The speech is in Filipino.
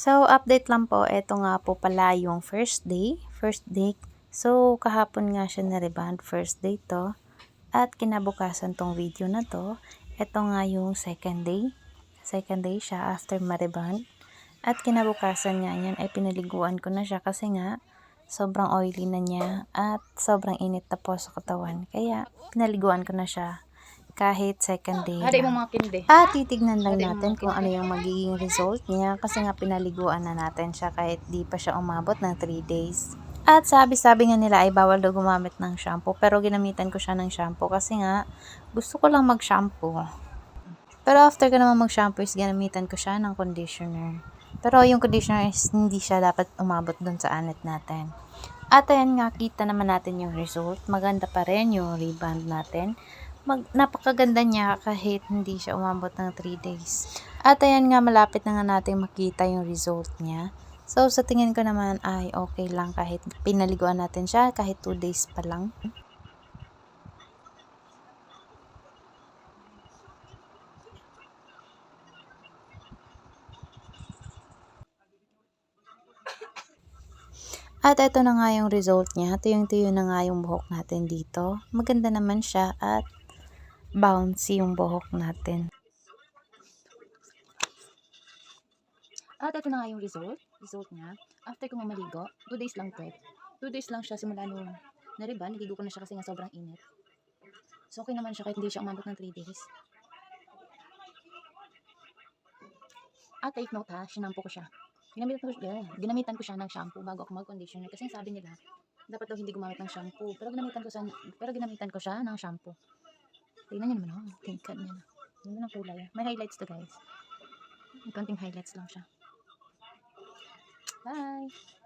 So, update lang po. Ito nga po pala yung first day. First day. So, kahapon nga siya na-reband. First day to. At kinabukasan tong video na to. Ito nga yung second day. Second day siya after ma-reband. At kinabukasan nga yan ay pinaliguan ko na siya kasi nga sobrang oily na niya at sobrang init na po sa katawan. Kaya pinaliguan ko na siya kahit second day Hari mo mga kinde. At titignan lang mo natin kung ano yung magiging result niya kasi nga pinaliguan na natin siya kahit di pa siya umabot ng 3 days. At sabi-sabi nga nila ay bawal daw gumamit ng shampoo pero ginamitan ko siya ng shampoo kasi nga gusto ko lang mag-shampoo. Pero after ko naman mag-shampoo is ginamitan ko siya ng conditioner. Pero yung conditioner is hindi siya dapat umabot dun sa anit natin. At ayan nga, kita naman natin yung result. Maganda pa rin yung rebound natin. Mag, napakaganda niya kahit hindi siya umabot ng 3 days. At ayan nga, malapit na nga natin makita yung result niya. So, sa tingin ko naman ay okay lang kahit pinaliguan natin siya kahit 2 days pa lang. At ito na nga yung result niya. Tuyong-tuyo na nga yung buhok natin dito. Maganda naman siya at bouncy yung buhok natin. At ito na nga yung result. Result niya. After ko mamaligo, 2 days lang to. 2 days lang siya simula nung nariban. Naligo ko na siya kasi nga sobrang init. So okay naman siya kahit hindi siya umabot ng 3 days. At take note ha, sinampo ko siya. Ginamitan ko, yeah, ginamitan ko siya ng shampoo bago ako mag-conditioner kasi sabi nila dapat daw hindi gumamit ng shampoo. Pero ginamitan ko siya, pero ginamitan ko siya ng shampoo. Tingnan niyo naman, oh, tingkad niya na. Ganda ng kulay. May highlights to guys. May konting highlights lang siya. Bye!